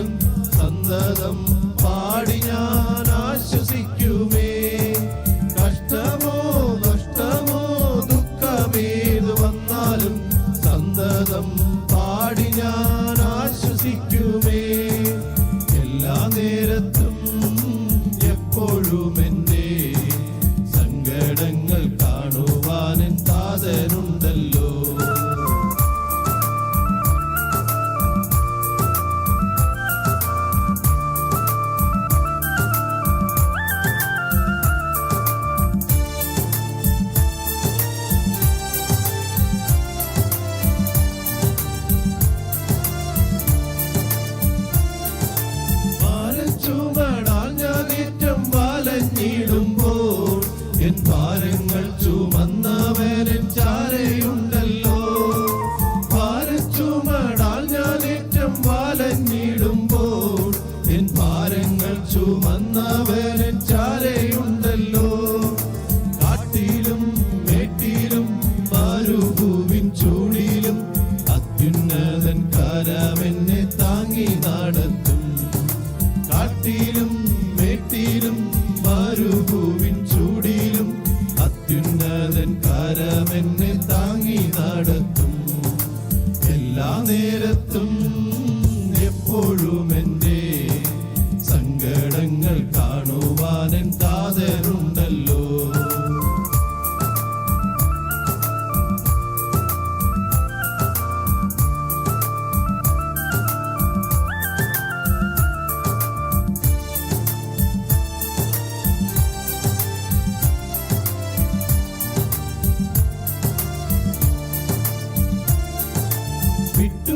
പാടും സന്തതം പാടി ഞാൻ ആശ്വസിക്കുമേ. കഷ്ടമോ നഷ്ടമോ ദുഃഖമേതു വന്നാലും സന്തതം പാടി ഞാൻ ആശ്വസിക്കുമേ. എല്ലാ നേരത്തും എപ്പോഴും ചാരയുണ്ടല്ലോ അത്യുന്നതൻ താങ്ങി അത്യുന്നതൻ താങ്ങി എല്ലാ നേരത്തും എപ്പോഴും ಬಿಟ್ಟು